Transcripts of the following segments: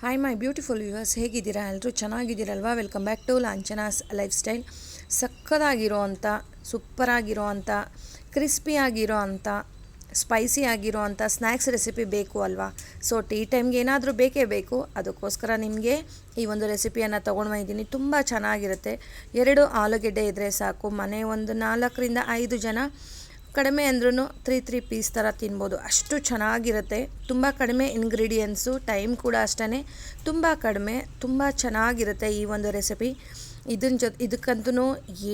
Hi my beautiful viewers ಹೇಗಿದ್ದೀರಾ? ಎಲ್ಲರೂ ಚೆನ್ನಾಗಿದ್ದೀರಲ್ವಾ? Welcome back to Lanchana's lifestyle ಸಕ್ಕದಾಗಿರೋ ಅಂಥ ಸೂಪರಾಗಿರೋ ಅಂಥ ಕ್ರಿಸ್ಪಿಯಾಗಿರೋ ಅಂಥ ಸ್ಪೈಸಿ ಆಗಿರೋ ಅಂಥ ಸ್ನ್ಯಾಕ್ಸ್ ರೆಸಿಪಿ ಬೇಕು ಅಲ್ವಾ? ಸೊ ಟೀ ಟೈಮ್ಗೆ ಏನಾದರೂ ಬೇಕೇ ಬೇಕು. ಅದಕ್ಕೋಸ್ಕರ ನಿಮಗೆ ಈ ಒಂದು ರೆಸಿಪಿಯನ್ನು ತೊಗೊಂಡು ಬಂದಿದ್ದೀನಿ ತುಂಬ ಚೆನ್ನಾಗಿರುತ್ತೆ. ಎರಡು ಆಲೂಗೆಡ್ಡೆ ಇದ್ದರೆ ಸಾಕು. ಮನೆ ಒಂದು ನಾಲ್ಕರಿಂದ ಐದು ಜನ ಕಡಿಮೆ ಅಂದ್ರೂ ತ್ರೀ ತ್ರೀ ಪೀಸ್ ಥರ ತಿನ್ಬೋದು. ಅಷ್ಟು ಚೆನ್ನಾಗಿರುತ್ತೆ. ತುಂಬ ಕಡಿಮೆ ಇಂಗ್ರೀಡಿಯೆಂಟ್ಸು ಟೈಮ್ ಕೂಡ ಅಷ್ಟೇ ತುಂಬ ಕಡಿಮೆ, ತುಂಬ ಚೆನ್ನಾಗಿರುತ್ತೆ ಈ ಒಂದು ರೆಸಿಪಿ ಇದನ್ನ ಜೊತೆ ಇದಕ್ಕಂತೂ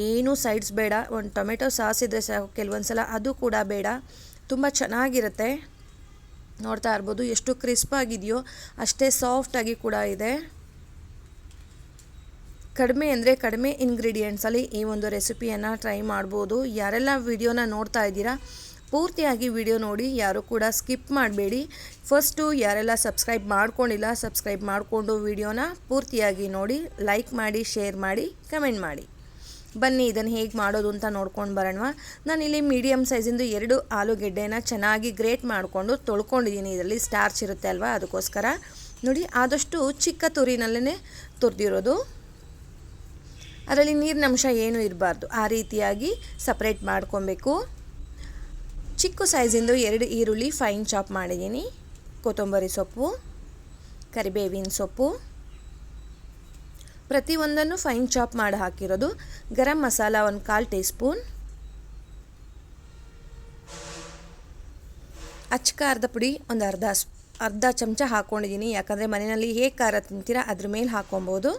ಏನೂ ಸೈಡ್ಸ್ ಬೇಡ. ಒಂದು ಟೊಮೆಟೊ ಸಾಸ್ ಇದ್ದರೆ ಸಾಕು ಕೆಲವೊಂದು ಸಲ ಅದು ಕೂಡ ಬೇಡ. ತುಂಬ ಚೆನ್ನಾಗಿರುತ್ತೆ. ನೋಡ್ತಾ ಇರ್ಬೋದು, ಎಷ್ಟು ಕ್ರಿಸ್ಪಾಗಿದೆಯೋ ಅಷ್ಟೇ ಸಾಫ್ಟಾಗಿ ಕೂಡ ಇದೆ. ಕಡಿಮೆ ಅಂದರೆ ಕಡಿಮೆ ಇಂಗ್ರೀಡಿಯೆಂಟ್ಸಲ್ಲಿ ಈ ಒಂದು ರೆಸಿಪಿಯನ್ನು ಟ್ರೈ ಮಾಡ್ಬೋದು. ಯಾರೆಲ್ಲ ವಿಡಿಯೋನ ನೋಡ್ತಾ ಇದ್ದೀರಾ, ಪೂರ್ತಿಯಾಗಿ ವಿಡಿಯೋ ನೋಡಿ, ಯಾರು ಕೂಡ ಸ್ಕಿಪ್ ಮಾಡಬೇಡಿ. ಫಸ್ಟು ಯಾರೆಲ್ಲ ಸಬ್ಸ್ಕ್ರೈಬ್ ಮಾಡ್ಕೊಂಡಿಲ್ಲ ಸಬ್ಸ್ಕ್ರೈಬ್ ಮಾಡಿಕೊಂಡು ವಿಡಿಯೋನ ಪೂರ್ತಿಯಾಗಿ ನೋಡಿ ಲೈಕ್ ಮಾಡಿ ಶೇರ್ ಮಾಡಿ ಕಮೆಂಟ್ ಮಾಡಿ. ಬನ್ನಿ, ಇದನ್ನು ಹೇಗೆ ಮಾಡೋದು ಅಂತ ನೋಡ್ಕೊಂಡು ಬರೋಣ ನಾನಿಲ್ಲಿ ಮೀಡಿಯಮ್ ಸೈಜಿಂದು ಎರಡು ಆಲೂಗೆಡ್ಡೆನ ಚೆನ್ನಾಗಿ ಗ್ರೇಟ್ ಮಾಡಿಕೊಂಡು ತೊಳ್ಕೊಂಡಿದ್ದೀನಿ. ಇದರಲ್ಲಿ ಸ್ಟಾರ್ಚ್ ಇರುತ್ತೆ ಅಲ್ವಾ, ಅದಕ್ಕೋಸ್ಕರ. ನೋಡಿ, ಆದಷ್ಟು ಚಿಕ್ಕ ತುರಿನಲ್ಲೇ ತುರಿದಿರೋದು. ಅದರಲ್ಲಿ ನೀರಿನ ಅಂಶ ಏನೂ ಇರಬಾರ್ದು. ಆ ರೀತಿಯಾಗಿ ಸಪ್ರೇಟ್ ಮಾಡ್ಕೊಬೇಕು. ಚಿಕ್ಕ ಸೈಜಿಂದು ಎರಡು ಈರುಳ್ಳಿ ಫೈನ್ ಚಾಪ್ ಮಾಡಿದ್ದೀನಿ. ಕೊತ್ತಂಬರಿ ಸೊಪ್ಪು, ಕರಿಬೇವಿನ ಸೊಪ್ಪು. ಪ್ರತಿಯೊಂದನ್ನು ಫೈನ್ ಚಾಪ್ ಮಾಡಿ ಹಾಕಿರೋದು. ಗರಂ ಮಸಾಲ ಒಂದು ಕಾಲು ಟೀ ಸ್ಪೂನ್ ಪುಡಿ ಒಂದು ಅರ್ಧ ಅರ್ಧ ಚಮಚ ಹಾಕ್ಕೊಂಡಿದ್ದೀನಿ ಯಾಕಂದರೆ ಮನೆಯಲ್ಲಿ ಹೇಗೆ ಖಾರ ತಿಂತೀರಾ ಅದ್ರ ಮೇಲೆ ಹಾಕೊಬೋದು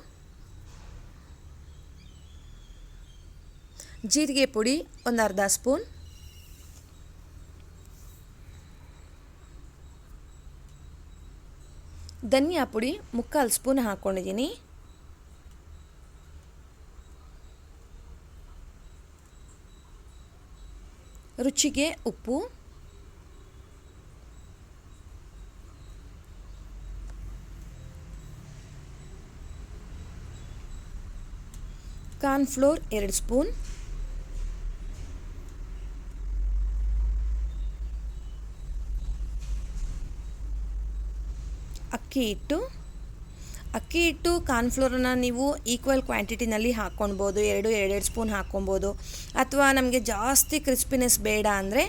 ಜೀರಿಗೆ ಪುಡಿ ಒಂದು ಅರ್ಧ ಸ್ಪೂನ್. ಧನಿಯಾ ಪುಡಿ ಮುಕ್ಕಾಲು ಸ್ಪೂನ್ ಹಾಕ್ಕೊಂಡಿದ್ದೀನಿ. ರುಚಿಗೆ ಉಪ್ಪು. ಕಾರ್ನ್ಫ್ಲೋರ್ ಎರಡು ಸ್ಪೂನ್. ಅಕ್ಕಿ ಹಿಟ್ಟು. ಅಕ್ಕಿ ಹಿಟ್ಟು, ಕಾರ್ನ್ಫ್ಲೋರನ್ನ ನೀವು ಈಕ್ವಲ್ ಕ್ವಾಂಟಿಟಿನಲ್ಲಿ ಹಾಕ್ಕೊಳ್ಬೋದು ಎರಡು, ಎರಡೆರಡು ಸ್ಪೂನ್ ಹಾಕ್ಕೊಬೋದು ಅಥವಾ ನಮಗೆ ಜಾಸ್ತಿ ಕ್ರಿಸ್ಪಿನೆಸ್ ಬೇಡ ಅಂದರೆ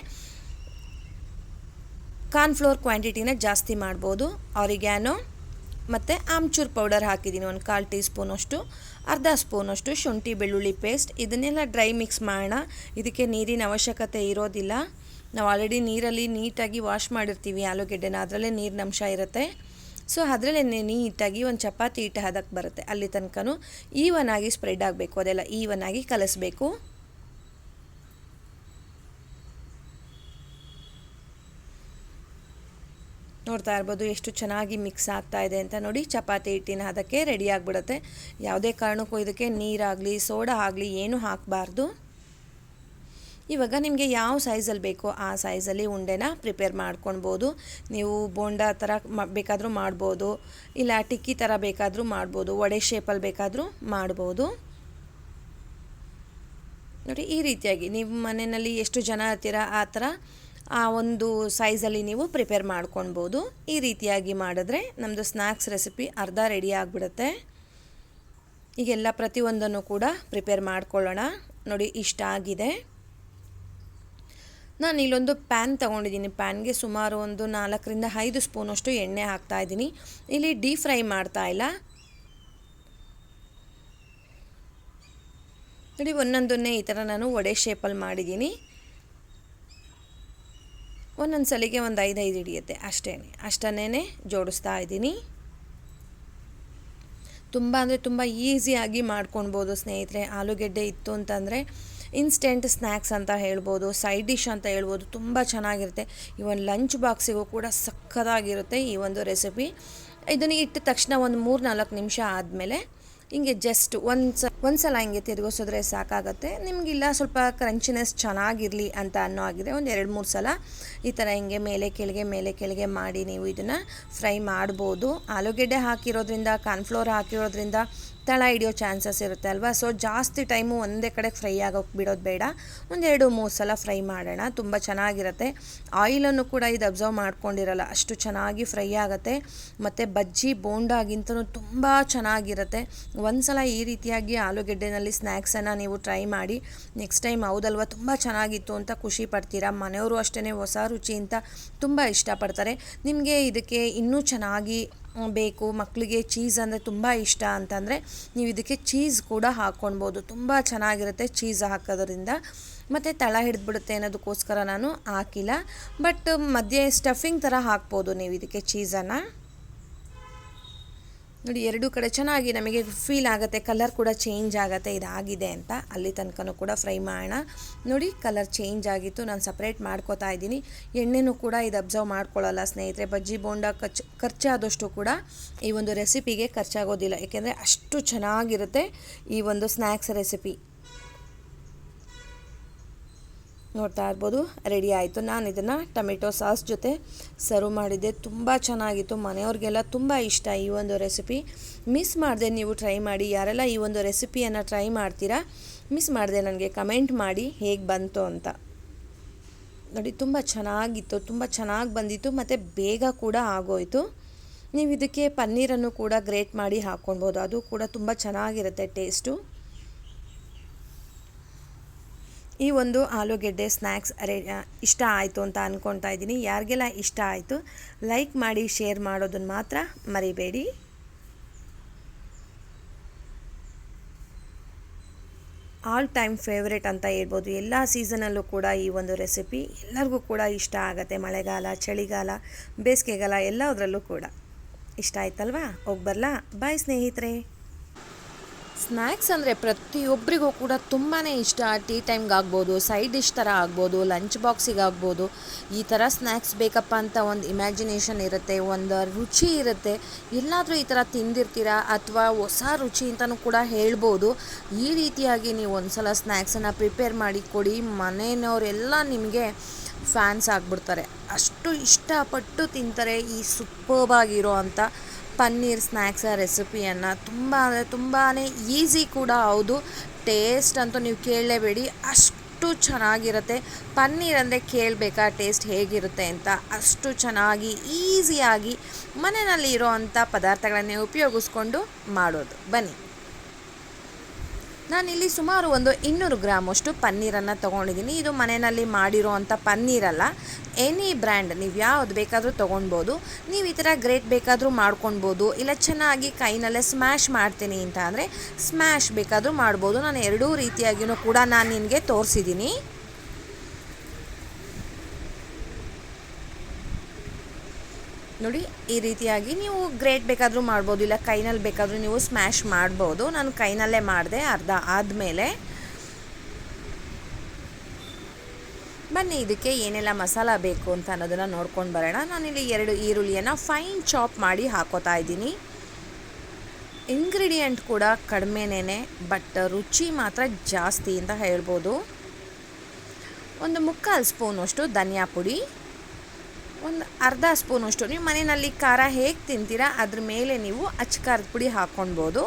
ಕಾರ್ನ್ಫ್ಲೋರ್ ಕ್ವಾಂಟಿಟಿನ ಜಾಸ್ತಿ ಮಾಡ್ಬೋದು. ಆರಿಗ್ಯಾನೋ ಮತ್ತು ಆಮ್ಚೂರ್ ಪೌಡರ್ ಹಾಕಿದ್ದೀನಿ. ಒಂದು ಕಾಲು ಟೀ ಸ್ಪೂನಷ್ಟು ಅರ್ಧ ಸ್ಪೂನಷ್ಟು ಶುಂಠಿ, ಬೆಳ್ಳುಳ್ಳಿ ಪೇಸ್ಟ್ ಇದನ್ನೆಲ್ಲ ಡ್ರೈ ಮಿಕ್ಸ್ ಮಾಡೋಣ. ಇದಕ್ಕೆ ನೀರಿನ ಅವಶ್ಯಕತೆ ಇರೋದಿಲ್ಲ. ನಾವು ಆಲ್ರೆಡಿ ನೀರಲ್ಲಿ ನೀಟಾಗಿ ವಾಶ್ ಮಾಡಿರ್ತೀವಿ ಆಲೂಗೆಡ್ಡೆನ. ಅದರಲ್ಲೇ ನೀರಿನಂಶ ಇರುತ್ತೆ. ಸೊ ಅದರಲ್ಲೇ ನೀಟಾಗಿ ಒಂದು ಚಪಾತಿ ಹಿಟ್ಟು ಹದಕ್ಕೆ ಬರುತ್ತೆ. ಅಲ್ಲಿ ತನಕನೂ ಈವನ್ ಆಗಿ ಸ್ಪ್ರೆಡ್ ಆಗಬೇಕು. ಅದೆಲ್ಲ ಈವನ್ ಆಗಿ ಕಲಿಸ್ಬೇಕು. ನೋಡ್ತಾ ಇರ್ಬೋದು ಎಷ್ಟು ಚೆನ್ನಾಗಿ ಮಿಕ್ಸ್ ಆಗ್ತಾ ಇದೆ ಅಂತ ನೋಡಿ. ಚಪಾತಿ ಹಿಟ್ಟಿನ ಅದಕ್ಕೆ ರೆಡಿ ಆಗಿಬಿಡುತ್ತೆ. ಯಾವುದೇ ಕಾರಣಕ್ಕೂ ಇದಕ್ಕೆ ನೀರಾಗಲಿ, ಸೋಡಾ ಆಗಲಿ, ಏನೂ ಹಾಕಬಾರ್ದು. ಇವಾಗ ನಿಮಗೆ ಯಾವ ಸೈಜಲ್ಲಿ ಬೇಕೋ ಆ ಸೈಜಲ್ಲಿ ಉಂಡೆನ ಪ್ರಿಪೇರ್ ಮಾಡ್ಕೊಳ್ಬೋದು ನೀವು ಬೋಂಡ ಥರ ಬೇಕಾದರೂ ಮಾಡ್ಬೋದು. ಇಲ್ಲ ಟಿಕ್ಕಿ ಥರ ಬೇಕಾದರೂ ಮಾಡ್ಬೋದು. ವಡೆ ಶೇಪಲ್ಲಿ ಬೇಕಾದರೂ ಮಾಡ್ಬೋದು. ನೋಡಿ, ಈ ರೀತಿಯಾಗಿ ನೀವು ಮನೆಯಲ್ಲಿ ಎಷ್ಟು ಜನ ಇರ್ತೀರ, ಆ ಥರ ಆ ಒಂದು ಸೈಜಲ್ಲಿ ನೀವು ಪ್ರಿಪೇರ್ ಮಾಡ್ಕೊಳ್ಬೋದು ಈ ರೀತಿಯಾಗಿ ಮಾಡಿದ್ರೆ ನಮ್ಮದು ಸ್ನ್ಯಾಕ್ಸ್ ರೆಸಿಪಿ ಅರ್ಧ ರೆಡಿ ಆಗಿಬಿಡುತ್ತೆ. ಈಗೆಲ್ಲ ಪ್ರತಿಯೊಂದನ್ನು ಕೂಡ ಪ್ರಿಪೇರ್ ಮಾಡ್ಕೊಳ್ಳೋಣ. ನೋಡಿ ಇಷ್ಟ ಆಗಿದೆ ನಾನು ಇಲ್ಲೊಂದು ಪ್ಯಾನ್ ತೊಗೊಂಡಿದ್ದೀನಿ. ಪ್ಯಾನ್ಗೆ ಸುಮಾರು ಒಂದು ನಾಲ್ಕರಿಂದ ಐದು ಸ್ಪೂನಷ್ಟು ಎಣ್ಣೆ ಹಾಕ್ತಾ ಇದ್ದೀನಿ. ಇಲ್ಲಿ ಡೀಪ್ ಫ್ರೈ ಮಾಡ್ತಾ ಇಲ್ಲ. ನೋಡಿ, ಒಂದೊಂದನ್ನೇ ಈ ಥರ ನಾನು ವಡೆ ಶೇಪಲ್ಲಿ ಮಾಡಿದ್ದೀನಿ. ಒಂದೊಂದು ಸಲಿಗೆ ಒಂದು ಐದು ಐದು ಹಿಡಿಯುತ್ತೆ. ಅಷ್ಟೇ ಅಷ್ಟನ್ನೇ ಜೋಡಿಸ್ತಾ ಇದ್ದೀನಿ. ತುಂಬ ಅಂದರೆ ತುಂಬ ಈಸಿಯಾಗಿ ಮಾಡ್ಕೊಳ್ಬೋದು ಸ್ನೇಹಿತರೆ. ಆಲೂಗೆಡ್ಡೆ ಇತ್ತು ಅಂತಂದರೆ ಇನ್ಸ್ಟೆಂಟ್ ಸ್ನ್ಯಾಕ್ಸ್ ಅಂತ ಹೇಳ್ಬೋದು ಸೈಡ್ ಡಿಶ್ ಅಂತ ಹೇಳ್ಬೋದು ತುಂಬ ಚೆನ್ನಾಗಿರುತ್ತೆ. ಈ ಒಂದು ಲಂಚ್ ಬಾಕ್ಸಿಗೂ ಕೂಡ ಸಖತ್ತಾಗಿರುತ್ತೆ ಈ ಒಂದು ರೆಸಿಪಿ ಇದನ್ನು ಇಟ್ಟ ತಕ್ಷಣ ಒಂದು ಮೂರು ನಾಲ್ಕು ನಿಮಿಷ ಆದಮೇಲೆ ಹಿಂಗೆ ಜಸ್ಟ್ ಒಂದು ಸ ಒಂದು ಸಲ ಹಿಂಗೆ ತಿರುಗಿಸಿದ್ರೆ ಸಾಕಾಗುತ್ತೆ. ನಿಮಗಿಲ್ಲ ಸ್ವಲ್ಪ ಕ್ರಂಚಿನೆಸ್ ಚೆನ್ನಾಗಿರಲಿ ಅಂತ ಅನ್ನೋ ಆಗಿದೆ ಒಂದು ಎರಡು ಮೂರು ಸಲ ಈ ಥರ ಹಿಂಗೆ ಮೇಲೆ ಕೆಳಗೆ ಮೇಲೆ ಕೆಳಗೆ ಮಾಡಿ ನೀವು ಇದನ್ನು ಫ್ರೈ ಮಾಡ್ಬೋದು. ಆಲೂಗೆಡ್ಡೆ ಹಾಕಿರೋದ್ರಿಂದ ಕಾರ್ನ್ಫ್ಲೋರ್ ಹಾಕಿರೋದ್ರಿಂದ ತಳ ಹಿಡಿಯೋ ಚಾನ್ಸಸ್ ಇರುತ್ತೆ ಅಲ್ವಾ? ಸೊ ಜಾಸ್ತಿ ಟೈಮು ಒಂದೇ ಕಡೆ ಫ್ರೈ ಆಗೋಕ್ಕೆ ಬಿಡೋದು ಬೇಡ. ಒಂದೆರಡು ಮೂರು ಸಲ ಫ್ರೈ ಮಾಡೋಣ. ತುಂಬ ಚೆನ್ನಾಗಿರುತ್ತೆ. ಆಯಿಲನ್ನು ಕೂಡ ಇದು ಅಬ್ಸರ್ವ್ ಮಾಡ್ಕೊಂಡಿರಲ್ಲ. ಅಷ್ಟು ಚೆನ್ನಾಗಿ ಫ್ರೈ ಆಗುತ್ತೆ. ಮತ್ತು ಬಜ್ಜಿ ಬೋಂಡಾಗಿಂತಲೂ ತುಂಬ ಚೆನ್ನಾಗಿರುತ್ತೆ. ಒಂದು ಸಲ ಈ ರೀತಿಯಾಗಿ ಆಲೂಗೆಡ್ಡೆನಲ್ಲಿ ಸ್ನ್ಯಾಕ್ಸನ್ನು ನೀವು ಟ್ರೈ ಮಾಡಿ ನೆಕ್ಸ್ಟ್ ಟೈಮ್ ಹೌದಲ್ವ? ತುಂಬ ಚೆನ್ನಾಗಿತ್ತು ಅಂತ ಖುಷಿ ಪಡ್ತೀರಾ? ಮನೆಯವರು ಅಷ್ಟೇ ಹೊಸ ರುಚಿ ಅಂತ ತುಂಬ ಇಷ್ಟಪಡ್ತಾರೆ. ನಿಮಗೆ ಇದಕ್ಕೆ ಇನ್ನೂ ಚೆನ್ನಾಗಿ ಬೇಕು ಮಕ್ಕಳಿಗೆ ಚೀಸ್ ಅಂದರೆ ತುಂಬ ಇಷ್ಟ ಅಂತಂದರೆ ನೀವು ಇದಕ್ಕೆ ಚೀಸ್ ಕೂಡ ಹಾಕ್ಕೊಳ್ಬೋದು ತುಂಬ ಚೆನ್ನಾಗಿರುತ್ತೆ ಚೀಸ್ ಹಾಕೋದ್ರಿಂದ. ಮತ್ತು ತಳ ಹಿಡಿದ್ಬಿಡುತ್ತೆ ಅನ್ನೋದಕ್ಕೋಸ್ಕರ ನಾನು ಹಾಕಿಲ್ಲ. ಬಟ್ ಮಧ್ಯೆ ಸ್ಟಫಿಂಗ್ ಥರ ಹಾಕ್ಬೋದು ನೀವು ಇದಕ್ಕೆ ಚೀಸನ್ನು ನೋಡಿ, ಎರಡೂ ಕಡೆ ಚೆನ್ನಾಗಿ ನಮಗೆ ಫೀಲ್ ಆಗುತ್ತೆ ಕಲರ್ ಕೂಡ ಚೇಂಜ್ ಆಗುತ್ತೆ, ಇದಾಗಿದೆ ಅಂತ. ಅಲ್ಲಿ ತನಕನೂ ಕೂಡ ಫ್ರೈ ಮಾಡೋಣ. ನೋಡಿ ಕಲರ್ ಚೇಂಜ್ ಆಗಿತ್ತು. ನಾನು ಸಪ್ರೇಟ್ ಮಾಡ್ಕೋತಾ ಇದ್ದೀನಿ. ಎಣ್ಣೆನೂ ಕೂಡ ಇದು ಅಬ್ಸರ್ವ್ ಮಾಡ್ಕೊಳ್ಳಲ್ಲ ಸ್ನೇಹಿತರೆ. ಬಜ್ಜಿ, ಬೋಂಡ ಖರ್ಚು ಖರ್ಚಾದಷ್ಟು ಕೂಡ ಈ ಒಂದು ರೆಸಿಪಿಗೆ ಖರ್ಚಾಗೋದಿಲ್ಲ. ಏಕೆಂದರೆ ಅಷ್ಟು ಚೆನ್ನಾಗಿರುತ್ತೆ ಈ ಒಂದು ಸ್ನ್ಯಾಕ್ಸ್ ರೆಸಿಪಿ ನೋಡ್ತಾ ಇರ್ಬೋದು, ರೆಡಿ ಆಯಿತು. ನಾನು ಇದನ್ನು ಟೊಮೆಟೊ ಸಾಸ್ ಜೊತೆ ಸರ್ವ್ ಮಾಡಿದ್ದೆ. ತುಂಬ ಚೆನ್ನಾಗಿತ್ತು. ಮನೆಯವ್ರಿಗೆಲ್ಲ ತುಂಬ ಇಷ್ಟ ಈ ಒಂದು ರೆಸಿಪಿ. ಮಿಸ್ ಮಾಡಿದೆ, ನೀವು ಟ್ರೈ ಮಾಡಿ. ಯಾರೆಲ್ಲ ಈ ಒಂದು ರೆಸಿಪಿಯನ್ನು ಟ್ರೈ ಮಾಡ್ತೀರಾ, ಮಿಸ್ ಮಾಡಿದೆ ನನಗೆ ಕಮೆಂಟ್ ಮಾಡಿ ಹೇಗೆ ಬಂತು ಅಂತ. ನೋಡಿ, ತುಂಬ ಚೆನ್ನಾಗಿತ್ತು. ತುಂಬ ಚೆನ್ನಾಗಿ ಬಂದಿತ್ತು. ಮತ್ತು ಬೇಗ ಕೂಡ ಆಗೋಯಿತು. ನೀವು ಇದಕ್ಕೆ ಪನ್ನೀರನ್ನು ಕೂಡ ಗ್ರೇಟ್ ಮಾಡಿ ಹಾಕ್ಕೊಳ್ಬೋದು ಅದು ಕೂಡ ತುಂಬ ಚೆನ್ನಾಗಿರುತ್ತೆ ಟೇಸ್ಟು. ಈ ಒಂದು ಆಲೂಗೆಡ್ಡೆ ಸ್ನ್ಯಾಕ್ಸ್ ಅರೆ ಇಷ್ಟ ಆಯಿತು ಅಂತ ಅಂದ್ಕೊತಾ ಇದ್ದೀನಿ. ಯಾರಿಗೆಲ್ಲ ಇಷ್ಟ ಆಯಿತು, ಲೈಕ್ ಮಾಡಿ, ಶೇರ್ ಮಾಡೋದನ್ನು ಮಾತ್ರ ಮರಿಬೇಡಿ. ಆಲ್ ಟೈಮ್ ಫೇವ್ರೇಟ್ ಅಂತ ಹೇಳ್ಬೋದು. ಎಲ್ಲ ಸೀಸನಲ್ಲೂ ಕೂಡ ಈ ಒಂದು ರೆಸಿಪಿ ಎಲ್ಲರಿಗೂ ಕೂಡ ಇಷ್ಟ ಆಗುತ್ತೆ. ಮಳೆಗಾಲ, ಚಳಿಗಾಲ, ಬೇಸಿಗೆಗಾಲ ಎಲ್ಲದರಲ್ಲೂ ಕೂಡ. ಇಷ್ಟ ಆಯ್ತಲ್ವಾ? ಹೋಗಿ ಬರಲಾ? ಬಾಯ್ ಸ್ನೇಹಿತರೆ! ಸ್ನ್ಯಾಕ್ಸ್ ಅಂದರೆ ಪ್ರತಿಯೊಬ್ಬರಿಗೂ ಕೂಡ ತುಂಬಾ ಇಷ್ಟ. ಟೀ ಟೈಮ್ಗೆ ಆಗ್ಬೋದು, ಸೈಡ್ ಡಿಶ್ ಥರ ಆಗ್ಬೋದು, ಲಂಚ್ ಬಾಕ್ಸಿಗೆ ಆಗ್ಬೋದು. ಈ ಥರ ಸ್ನ್ಯಾಕ್ಸ್ ಬೇಕಪ್ಪ ಅಂತ ಒಂದು ಇಮ್ಯಾಜಿನೇಷನ್ ಇರುತ್ತೆ, ಒಂದು ರುಚಿ ಇರುತ್ತೆ. ಎಲ್ಲಾದರೂ ಈ ಥರ ತಿಂದಿರ್ತೀರಾ ಅಥವಾ ಹೊಸ ರುಚಿ ಅಂತಲೂ ಕೂಡ ಹೇಳ್ಬೋದು. ಈ ರೀತಿಯಾಗಿ ನೀವು ಒಂದು ಸಲ ಸ್ನ್ಯಾಕ್ಸನ್ನು ಪ್ರಿಪೇರ್ ಮಾಡಿ ಕೊಡಿ. ಮನೆಯವರೆಲ್ಲ ನಿಮಗೆ ಫ್ಯಾನ್ಸ್ ಆಗಿಬಿಡ್ತಾರೆ. ಅಷ್ಟು ಇಷ್ಟಪಟ್ಟು ತಿಂತಾರೆ ಈ ಸೂಪರ್ಬಾಗಿರೋ ಅಂಥ ಪನ್ನೀರ್ ಸ್ನ್ಯಾಕ್ಸ್ ರೆಸಿಪಿಯನ್ನು ತುಂಬ ಅಂದರೆ ತುಂಬಾ ಈಸಿ ಕೂಡ ಹೌದು. ಟೇಸ್ಟ್ ಅಂತೂ ನೀವು ಕೇಳಲೇಬೇಡಿ. ಅಷ್ಟು ಚೆನ್ನಾಗಿರುತ್ತೆ. ಪನ್ನೀರ್ ಅಂದರೆ ಕೇಳಬೇಕಾ, ಟೇಸ್ಟ್ ಹೇಗಿರುತ್ತೆ ಅಂತ? ಅಷ್ಟು ಚೆನ್ನಾಗಿ, ಈಸಿಯಾಗಿ ಮನೆಯಲ್ಲಿ ಇರೋ ಅಂಥ ಪದಾರ್ಥಗಳನ್ನೇ ಉಪಯೋಗಿಸ್ಕೊಂಡು ಮಾಡೋದು. ಬನ್ನಿ. ನಾನಿಲ್ಲಿ ಸುಮಾರು ಒಂದು ಇನ್ನೂರು ಗ್ರಾಮಷ್ಟು ಪನ್ನೀರನ್ನು ತೊಗೊಂಡಿದ್ದೀನಿ. ಇದು ಮನೆಯಲ್ಲಿ ಮಾಡಿರೋವಂಥ ಪನ್ನೀರಲ್ಲ. ಎನಿ ಬ್ರ್ಯಾಂಡ್ ನೀವು ಯಾವ್ದು ಬೇಕಾದರೂ ತೊಗೊಳ್ಬೋದು ನೀವು ಈ ಥರ ಗ್ರೇಟ್ ಬೇಕಾದರೂ ಮಾಡ್ಕೊಳ್ಬೋದು ಇಲ್ಲ ಚೆನ್ನಾಗಿ ಕೈನಲ್ಲೇ ಸ್ಮ್ಯಾಶ್ ಮಾಡ್ತೀನಿ ಅಂತ ಅಂದರೆ ಸ್ಮ್ಯಾಶ್ ಬೇಕಾದರೂ ಮಾಡ್ಬೋದು. ನಾನು ಎರಡೂ ರೀತಿಯಾಗಿಯೂ ಕೂಡ ನಾನು ನಿನಗೆ ತೋರಿಸಿದ್ದೀನಿ. ನೋಡಿ, ಈ ರೀತಿಯಾಗಿ ನೀವು ಗ್ರೇಟ್ ಬೇಕಾದರೂ ಮಾಡ್ಬೋದು, ಇಲ್ಲ ಕೈನಲ್ಲಿ ಬೇಕಾದರೂ ನೀವು ಸ್ಮ್ಯಾಶ್ ಮಾಡ್ಬೋದು. ನಾನು ಕೈನಲ್ಲೇ ಮಾಡಿದೆ, ಅರ್ಧ ಆದಮೇಲೆ ಬನ್ನಿ, ಇದಕ್ಕೆ ಏನೆಲ್ಲ ಮಸಾಲ ಬೇಕು ಅಂತ ಅನ್ನೋದನ್ನು ನೋಡ್ಕೊಂಡು ಬರೋಣ. ನಾನಿಲ್ಲಿ ಎರಡು ಈರುಳ್ಳಿಯನ್ನು ಫೈನ್ ಚಾಪ್ ಮಾಡಿ ಹಾಕೋತಾ ಇದ್ದೀನಿ. ಇಂಗ್ರೀಡಿಯೆಂಟ್ ಕೂಡ ಕಡಿಮೆನೇ ಬಟ್ ರುಚಿ ಮಾತ್ರ ಜಾಸ್ತಿ ಅಂತ ಹೇಳ್ಬೋದು. ಒಂದು ಮುಕ್ಕಾಲು ಸ್ಪೂನಷ್ಟು ಧನಿಯಾ ಪುಡಿ. ಒಂದು ಅರ್ಧ ಸ್ಪೂನಷ್ಟು ನೀವು ಮನೆಯಲ್ಲಿ ಖಾರ ಹೇಗೆ ತಿಂತೀರಾ, ಅದ್ರ ಮೇಲೆ ನೀವು ಅಚ್ಚ ಖಾರದ ಪುಡಿ ಹಾಕ್ಕೊಳ್ಬೋದು.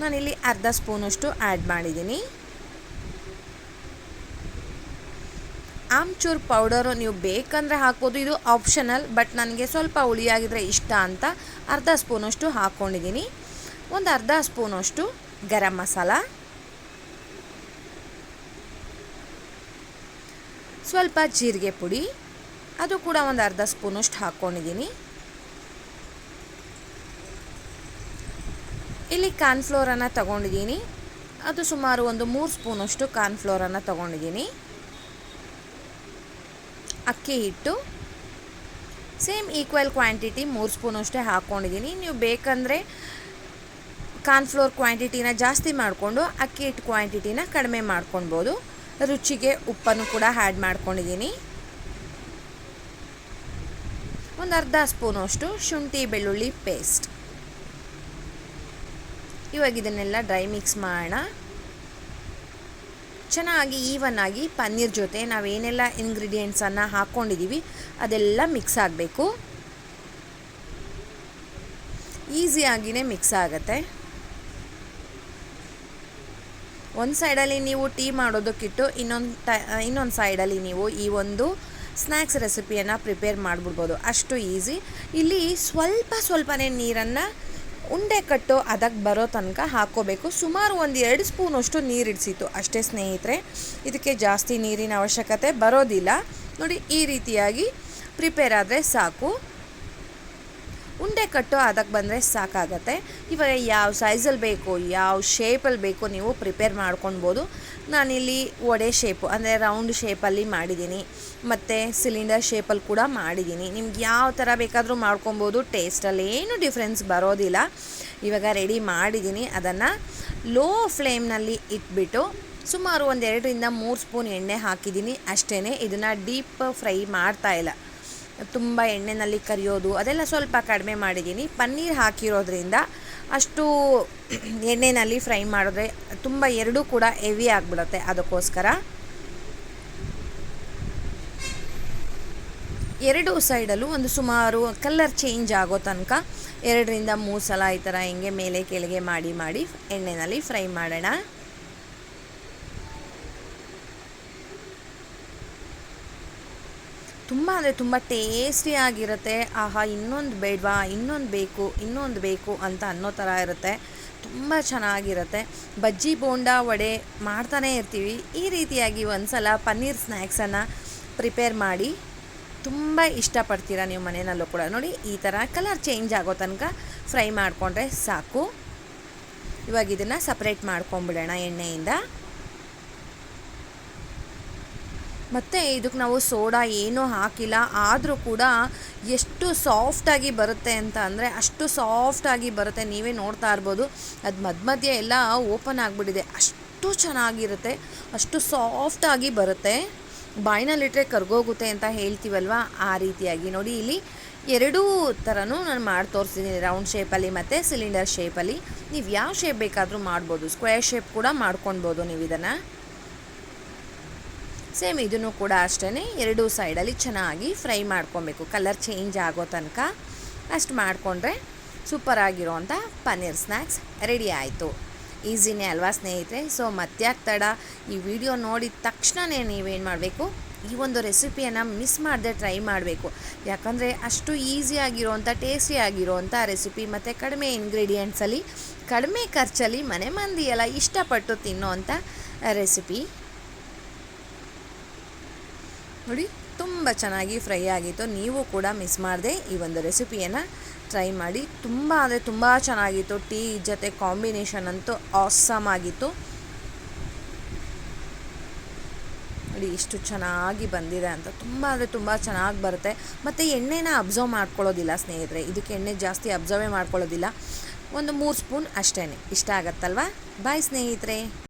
ನಾನಿಲ್ಲಿ ಅರ್ಧ ಸ್ಪೂನಷ್ಟು ಆ್ಯಡ್ ಮಾಡಿದ್ದೀನಿ. ಆಮ್ಚೂರ್ ಪೌಡರು ನೀವು ಬೇಕಂದರೆ ಹಾಕ್ಬೋದು. ಇದು ಆಪ್ಷನಲ್ ಬಟ್ ನನಗೆ ಸ್ವಲ್ಪ ಹುಳಿಯಾಗಿದ್ರೆ ಇಷ್ಟ ಅಂತ ಅರ್ಧ ಸ್ಪೂನಷ್ಟು ಹಾಕ್ಕೊಂಡಿದ್ದೀನಿ. ಒಂದು ಅರ್ಧ ಸ್ಪೂನಷ್ಟು ಗರಂ ಮಸಾಲ. ಸ್ವಲ್ಪ ಜೀರಿಗೆ ಪುಡಿ. ಅದು ಕೂಡ ಒಂದು ಅರ್ಧ ಸ್ಪೂನಷ್ಟು ಹಾಕ್ಕೊಂಡಿದ್ದೀನಿ ಇಲ್ಲಿ ಕಾರ್ನ್ಫ್ಲೋರನ್ನು ತಗೊಂಡಿದ್ದೀನಿ. ಅದು ಸುಮಾರು ಒಂದು ಮೂರು ಸ್ಪೂನಷ್ಟು ಕಾರ್ನ್ಫ್ಲೋರನ್ನು ತಗೊಂಡಿದ್ದೀನಿ. ಅಕ್ಕಿ ಹಿಟ್ಟು. ಸೇಮ್ ಈಕ್ವಲ್ ಕ್ವಾಂಟಿಟಿ ಮೂರು ಸ್ಪೂನಷ್ಟೇ ಹಾಕ್ಕೊಂಡಿದ್ದೀನಿ ನೀವು ಬೇಕಂದರೆ ಕಾರ್ನ್ಫ್ಲೋರ್ ಕ್ವಾಂಟಿಟಿನ ಜಾಸ್ತಿ ಮಾಡಿಕೊಂಡು ಅಕ್ಕಿ ಹಿಟ್ಟು ಕ್ವಾಂಟಿಟಿನ ಕಡಿಮೆ ಮಾಡ್ಕೊಳ್ಬೋದು. ರುಚಿಗೆ ಉಪ್ಪನ್ನು ಕೂಡ ಆ್ಯಡ್ ಮಾಡ್ಕೊಂಡಿದ್ದೀನಿ. ಒಂದು ಅರ್ಧ ಸ್ಪೂನಷ್ಟು ಶುಂಠಿ ಬೆಳ್ಳುಳ್ಳಿ ಪೇಸ್ಟ್. ಇವಾಗ ಇದನ್ನೆಲ್ಲ ಡ್ರೈ ಮಿಕ್ಸ್ ಮಾಡೋಣ. ಚೆನ್ನಾಗಿ ಈವನ್ ಆಗಿ ಪನ್ನೀರ್ ಜೊತೆ ನಾವೇನೆಲ್ಲ ಇಂಗ್ರೀಡಿಯೆಂಟ್ಸನ್ನು ಹಾಕ್ಕೊಂಡಿದ್ದೀವಿ ಅದೆಲ್ಲ ಮಿಕ್ಸ್ ಆಗಬೇಕು. ಈಸಿಯಾಗಿಯೇ ಮಿಕ್ಸ್ ಆಗುತ್ತೆ. ಒಂದು ಸೈಡಲ್ಲಿ ನೀವು ಟೀ ಮಾಡೋದಕ್ಕಿಟ್ಟು ಇನ್ನೊಂದು ಟ ಇನ್ನೊಂದು ಸೈಡಲ್ಲಿ ನೀವು ಈ ಒಂದು ಸ್ನ್ಯಾಕ್ಸ್ ರೆಸಿಪಿಯನ್ನು ಪ್ರಿಪೇರ್ ಮಾಡಿಬಿಡ್ಬೋದು. ಅಷ್ಟು ಈಸಿ. ಇಲ್ಲಿ ಸ್ವಲ್ಪ ಸ್ವಲ್ಪನೇ ನೀರನ್ನು ಉಂಡೆ ಕಟ್ಟು ಅದಕ್ಕೆ ಬರೋ ತನಕ ಹಾಕ್ಕೋಬೇಕು. ಸುಮಾರು ಒಂದು ಎರಡು ಸ್ಪೂನಷ್ಟು ನೀರು ಇಡಿಸಿತ್ತು ಅಷ್ಟೇ ಸ್ನೇಹಿತರೆ. ಇದಕ್ಕೆ ಜಾಸ್ತಿ ನೀರಿನ ಅವಶ್ಯಕತೆ ಬರೋದಿಲ್ಲ. ನೋಡಿ, ಈ ರೀತಿಯಾಗಿ ಪ್ರಿಪೇರ್ ಆದರೆ ಸಾಕು. ಉಂಡೆ ಕಟ್ಟು ಅದಕ್ಕೆ ಬಂದರೆ ಸಾಕಾಗತ್ತೆ. ಇವಾಗ ಯಾವ ಸೈಜಲ್ಲಿ ಬೇಕು, ಯಾವ ಶೇಪಲ್ಲಿ ಬೇಕು ನೀವು ಪ್ರಿಪೇರ್ ಮಾಡ್ಕೊಳ್ಬೋದು. ನಾನಿಲ್ಲಿ ಒಡೆ ಶೇಪು ಅಂದರೆ ರೌಂಡ್ ಶೇಪಲ್ಲಿ ಮಾಡಿದ್ದೀನಿ. ಮತ್ತು ಸಿಲಿಂಡರ್ ಶೇಪಲ್ಲಿ ಕೂಡ ಮಾಡಿದ್ದೀನಿ. ನಿಮ್ಗೆ ಯಾವ ಥರ ಬೇಕಾದರೂ ಮಾಡ್ಕೊಬೋದು. ಟೇಸ್ಟಲ್ಲಿ ಏನು ಡಿಫ್ರೆನ್ಸ್ ಬರೋದಿಲ್ಲ. ಇವಾಗ ರೆಡಿ ಮಾಡಿದ್ದೀನಿ. ಅದನ್ನು ಲೋ ಫ್ಲೇಮ್ನಲ್ಲಿ ಇಟ್ಬಿಟ್ಟು ಸುಮಾರು ಒಂದು ಎರಡರಿಂದ ಮೂರು ಸ್ಪೂನ್ ಎಣ್ಣೆ ಹಾಕಿದ್ದೀನಿ. ಅಷ್ಟೇ ಇದನ್ನು ಡೀಪ್ ಫ್ರೈ ಮಾಡ್ತಾ ಇಲ್ಲ. ತುಂಬ ಎಣ್ಣೆನಲ್ಲಿ ಕರಿಯೋದು ಅದೆಲ್ಲ ಸ್ವಲ್ಪ ಕಡಿಮೆ ಮಾಡಿದ್ದೀನಿ. ಪನ್ನೀರ್ ಹಾಕಿರೋದ್ರಿಂದ ಅಷ್ಟು ಎಣ್ಣೆಯಲ್ಲಿ ಫ್ರೈ ಮಾಡಿದ್ರೆ ತುಂಬ ಎರಡೂ ಕೂಡ ಹೆವಿ ಆಗಿಬಿಡುತ್ತೆ ಅದಕ್ಕೋಸ್ಕರ. ಎರಡು ಸೈಡಲ್ಲೂ ಒಂದು ಸುಮಾರು ಕಲರ್ ಚೇಂಜ್ ಆಗೋ ತನಕ ಎರಡರಿಂದ ಮೂರು ಸಲ ಈ ಥರ ಹಿಂಗೆ ಮೇಲೆ ಕೆಳಗೆ ಮಾಡಿ ಮಾಡಿ ಎಣ್ಣೆಯಲ್ಲಿ ಫ್ರೈ ಮಾಡೋಣ. ತುಂಬ ಅಂದರೆ ತುಂಬ ಟೇಸ್ಟಿಯಾಗಿರುತ್ತೆ ಆಹಾ, ಇನ್ನೊಂದು ಬೇಡವಾ? ಇನ್ನೊಂದು ಬೇಕು ಇನ್ನೊಂದು ಬೇಕು ಅಂತ ಅನ್ನೋ ಥರ ಇರುತ್ತೆ. ತುಂಬ ಚೆನ್ನಾಗಿರುತ್ತೆ. ಬಜ್ಜಿ ಬೋಂಡ ವಡೆ ಮಾಡ್ತಾನೇ ಇರ್ತೀವಿ. ಈ ರೀತಿಯಾಗಿ ಒಂದು ಸಲ ಪನ್ನೀರ್ ಸ್ನ್ಯಾಕ್ಸನ್ನು ಪ್ರಿಪೇರ್ ಮಾಡಿ ತುಂಬ ಇಷ್ಟಪಡ್ತೀರ ನೀವು ಮನೆಯಲ್ಲೂ ಕೂಡ. ನೋಡಿ, ಈ ಥರ ಕಲರ್ ಚೇಂಜ್ ಆಗೋ ತನಕ ಫ್ರೈ ಮಾಡಿಕೊಂಡ್ರೆ ಸಾಕು. ಇವಾಗ ಇದನ್ನು ಸಪ್ರೇಟ್ ಮಾಡ್ಕೊಂಬಿಡೋಣ ಎಣ್ಣೆಯಿಂದ. ಮತ್ತು ಇದಕ್ಕೆ ನಾವು ಸೋಡಾ ಏನೂ ಹಾಕಿಲ್ಲ, ಆದರೂ ಕೂಡ ಎಷ್ಟು ಸಾಫ್ಟಾಗಿ ಬರುತ್ತೆ ಅಂತ ಅಂದರೆ ಅಷ್ಟು ಸಾಫ್ಟಾಗಿ ಬರುತ್ತೆ, ನೀವೇ ನೋಡ್ತಾ ಇರ್ಬೋದು. ಅದು ಮಧ್ಯ ಮಧ್ಯೆ ಎಲ್ಲ ಓಪನ್ ಆಗಿಬಿಟ್ಟಿದೆ. ಅಷ್ಟು ಚೆನ್ನಾಗಿರುತ್ತೆ, ಅಷ್ಟು ಸಾಫ್ಟಾಗಿ ಬರುತ್ತೆ. ಬಾಯಿನಲ್ಲಿಟ್ಟರೆ ಕರ್ಗೋಗುತ್ತೆ ಅಂತ ಹೇಳ್ತೀವಲ್ವ? ಆ ರೀತಿಯಾಗಿ. ನೋಡಿ, ಇಲ್ಲಿ ಎರಡೂ ಥರನೂ ನಾನು ಮಾಡಿ ತೋರಿಸಿದ್ದೀನಿ ರೌಂಡ್ ಶೇಪಲ್ಲಿ ಮತ್ತು ಸಿಲಿಂಡರ್ ಶೇಪಲ್ಲಿ ನೀವು ಯಾವ ಶೇಪ್ ಬೇಕಾದರೂ ಮಾಡ್ಬೋದು. ಸ್ಕ್ವೇರ್ ಶೇಪ್ ಕೂಡ ಮಾಡ್ಕೊಳ್ಬೋದು ನೀವು ಇದನ್ನು. ಸೇಮ್ ಇದನ್ನು ಕೂಡ ಅಷ್ಟೇ ಎರಡೂ ಸೈಡಲ್ಲಿ ಚೆನ್ನಾಗಿ ಫ್ರೈ ಮಾಡ್ಕೊಬೇಕು. ಕಲರ್ ಚೇಂಜ್ ಆಗೋ ತನಕ ಅಷ್ಟು ಮಾಡಿಕೊಂಡ್ರೆ ಸೂಪರಾಗಿರೋವಂಥ ಪನ್ನೀರ್ ಸ್ನ್ಯಾಕ್ಸ್ ರೆಡಿ ಆಯಿತು. ಈಸಿನೇ ಅಲ್ವಾ ಸ್ನೇಹಿತರೆ? ಸೊ ಮತ್ತ್ಯಾಕೆ ತಡ ಈ ವಿಡಿಯೋ ನೋಡಿದ ತಕ್ಷಣವೇ ನೀವೇನು ಮಾಡಬೇಕು? ಈ ಒಂದು ರೆಸಿಪಿಯನ್ನು ಮಿಸ್ ಮಾಡದೆ ಟ್ರೈ ಮಾಡಬೇಕು. ಯಾಕಂದರೆ ಅಷ್ಟು ಈಸಿಯಾಗಿರೋವಂಥ ಟೇಸ್ಟಿಯಾಗಿರೋವಂಥ ರೆಸಿಪಿ ಮತ್ತು ಕಡಿಮೆ ಇಂಗ್ರೀಡಿಯೆಂಟ್ಸಲ್ಲಿ ಕಡಿಮೆ ಖರ್ಚಲ್ಲಿ ಮನೆ ಮಂದಿ ಎಲ್ಲ ಇಷ್ಟಪಟ್ಟು ತಿನ್ನೋ ರೆಸಿಪಿ ನೋಡಿ, ತುಂಬ ಚೆನ್ನಾಗಿ ಫ್ರೈ ಆಗಿತ್ತು. ನೀವು ಕೂಡ ಮಿಸ್ ಮಾಡದೆ ಈ ಒಂದು ರೆಸಿಪಿಯನ್ನು ಟ್ರೈ ಮಾಡಿ. ತುಂಬ ಅಂದರೆ ತುಂಬ ಚೆನ್ನಾಗಿತ್ತು. ಟೀ ಜೊತೆ ಕಾಂಬಿನೇಷನ್ ಅಂತೂ ಆಸಮ್ ಆಗಿತ್ತು. ನೋಡಿ, ಇಷ್ಟು ಚೆನ್ನಾಗಿ ಬಂದಿದೆ ಅಂತ. ತುಂಬ ಅಂದರೆ ತುಂಬ ಚೆನ್ನಾಗಿ ಬರುತ್ತೆ. ಮತ್ತು ಎಣ್ಣೆನ ಅಬ್ಸರ್ವ್ ಮಾಡ್ಕೊಳ್ಳೋದಿಲ್ಲ ಸ್ನೇಹಿತರೆ. ಇದಕ್ಕೆ ಎಣ್ಣೆ ಜಾಸ್ತಿ ಅಬ್ಸರ್ವೇ ಮಾಡ್ಕೊಳ್ಳೋದಿಲ್ಲ. ಒಂದು ಮೂರು ಸ್ಪೂನ್ ಅಷ್ಟೇ ಇಷ್ಟ ಆಗತ್ತಲ್ವಾ? ಬಾಯ್ ಸ್ನೇಹಿತರೆ.